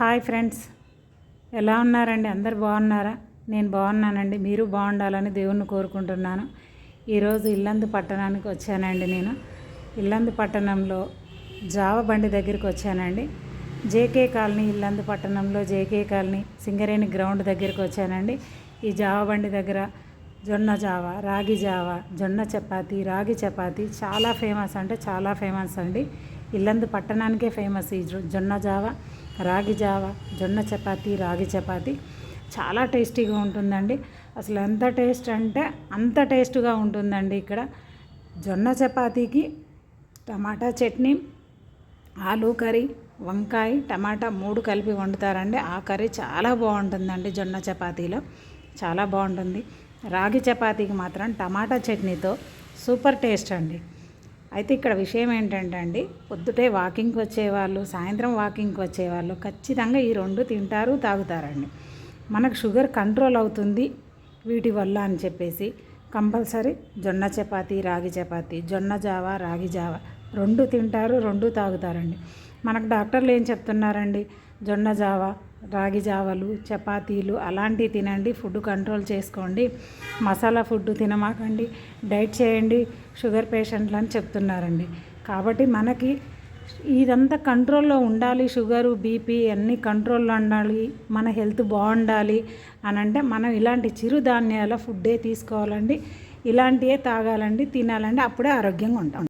Hi friends. ఎలా ఉన్నారండి? అందరు బాగున్నారా? నేను బాగున్నానండి. మీరు బాగుండాలని దేవుణ్ణి కోరుకుంటున్నాను. ఈరోజు ఇల్లందు పట్టణానికి వచ్చానండి నేను. ఇల్లందు పట్టణంలో జావ బండి దగ్గరికి వచ్చానండి. జేకే కాలనీ ఇల్లందు పట్టణంలో జేకే కాలనీ సింగరేణి గ్రౌండ్ దగ్గరికి వచ్చానండి. ఈ జావ బండి దగ్గర జొన్న జావ రాగి జావ జొన్న చపాతి రాగి చపాతి చాలా ఫేమస్ అంటే చాలా ఫేమస్ అండి. ఇల్లందు పట్టణానికే ఫేమస్ ఈ జొన్న జావ. రాగి జావ జొన్న చపాతి రాగి చపాతి. చాలా టేస్టీగా ఉంటుందండి. అసలు ఎంత టేస్ట్ అంటే అంత టేస్ట్గా ఉంటుందండి ఇక్కడ. జొన్న చపాతీకి టమాటా చట్నీ ఆలు కర్రీ వంకాయ టమాటా మూడు కలిపి వండుతారండి. ఆ కర్రీ చాలా బాగుంటుందండి జొన్న చపాతీలో. చాలా బాగుంటుంది. రాగి చపాతీకి మాత్రం టమాటా చట్నీతో సూపర్ టేస్ట్ అండి. అయితే ఇక్కడ విషయం ఏంటంటే అండి పొద్దుటే వాకింగ్కి వచ్చేవాళ్ళు సాయంత్రం వాకింగ్కి వచ్చేవాళ్ళు ఖచ్చితంగా ఈ రెండు తింటారు తాగుతారండి. మనకు షుగర్ కంట్రోల్ అవుతుంది వీటి వల్ల అని చెప్పేసి కంపల్సరీ జొన్న చపాతి రాగి చపాతి జొన్న జావ రాగి జావ రెండు తింటారు రెండు తాగుతారండి. మనకు డాక్టర్లు ఏం చెప్తున్నారండి జొన్న జావా రాగి జావలు చపాతీలు అలాంటివి తినండి. ఫుడ్ కంట్రోల్ చేసుకోండి. మసాలా ఫుడ్ తినమాకండి. డైట్ చేయండి. షుగర్ పేషెంట్లు అని చెప్తున్నారండి. కాబట్టి మనకి ఇదంతా కంట్రోల్లో ఉండాలి. షుగరు బీపీ అన్నీ కంట్రోల్లో ఉండాలి. మన హెల్త్ బాగుండాలి అని అంటే మనం ఇలాంటి చిరుధాన్యాల ఫుడ్డే తీసుకోవాలండి. ఇలాంటివే తాగాలండి తినాలండి. అప్పుడే ఆరోగ్యంగా ఉంటాం.